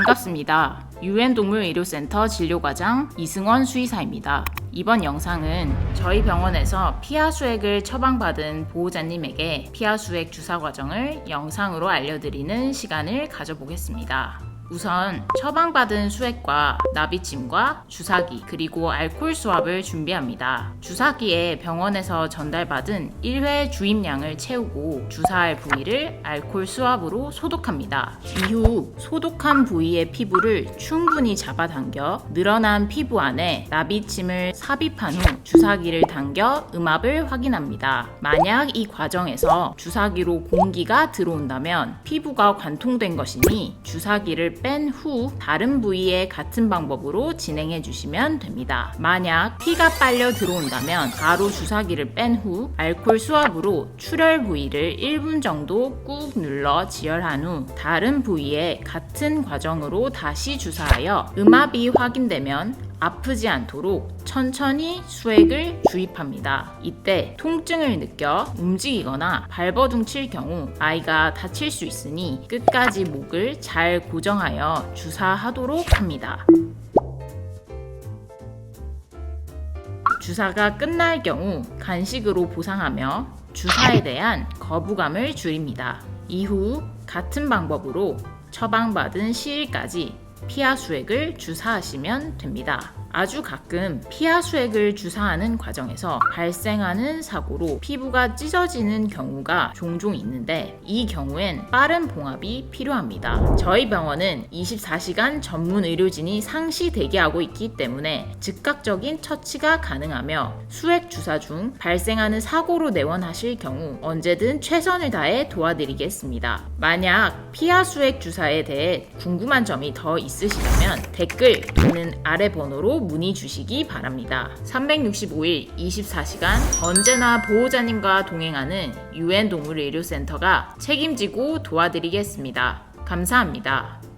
반갑습니다. 유엔동물의료센터 진료과장 이승원 수의사입니다. 이번 영상은 저희 병원에서 피하 수액을 처방받은 보호자님에게 피하 수액 주사 과정을 영상으로 알려드리는 시간을 가져보겠습니다. 우선 처방받은 수액과 나비침과 주사기 그리고 알코올 수압을 준비합니다. 주사기에 병원에서 전달받은 1회 주입량을 채우고 주사할 부위를 알코올 수압으로 소독합니다. 이후 소독한 부위의 피부를 충분히 잡아당겨 늘어난 피부 안에 나비침을 삽입한 후 주사기를 당겨 음압을 확인합니다. 만약 이 과정에서 주사기로 공기가 들어온다면 피부가 관통된 것이니 주사기를 뺀 후 다른 부위에 같은 방법으로 진행해 주시면 됩니다. 만약 피가 빨려 들어온다면 바로 주사기를 뺀 후 알코올 수압으로 출혈 부위를 1분 정도 꾹 눌러 지혈한 후 다른 부위에 같은 과정으로 다시 주사하여 음압이 확인되면 아프지 않도록 천천히 수액을 주입합니다. 이때 통증을 느껴 움직이거나 발버둥 칠 경우 아이가 다칠 수 있으니 끝까지 목을 잘 고정하여 주사하도록 합니다. 주사가 끝날 경우 간식으로 보상하며 주사에 대한 거부감을 줄입니다. 이후 같은 방법으로 처방받은 시일까지 피하 수액을 주사하시면 됩니다. 아주 가끔 피하 수액을 주사하는 과정에서 발생하는 사고로 피부가 찢어지는 경우가 종종 있는데 이 경우엔 빠른 봉합이 필요합니다. 저희 병원은 24시간 전문 의료진이 상시 대기하고 있기 때문에 즉각적인 처치가 가능하며 수액 주사 중 발생하는 사고로 내원하실 경우 언제든 최선을 다해 도와드리겠습니다. 만약 피하 수액 주사에 대해 궁금한 점이 더 있으시다면 댓글 또는 아래 번호로 문의 주시기 바랍니다. 365일 24시간 언제나 보호자님과 동행하는 유엔 동물의료센터가 책임지고 도와드리겠습니다. 감사합니다.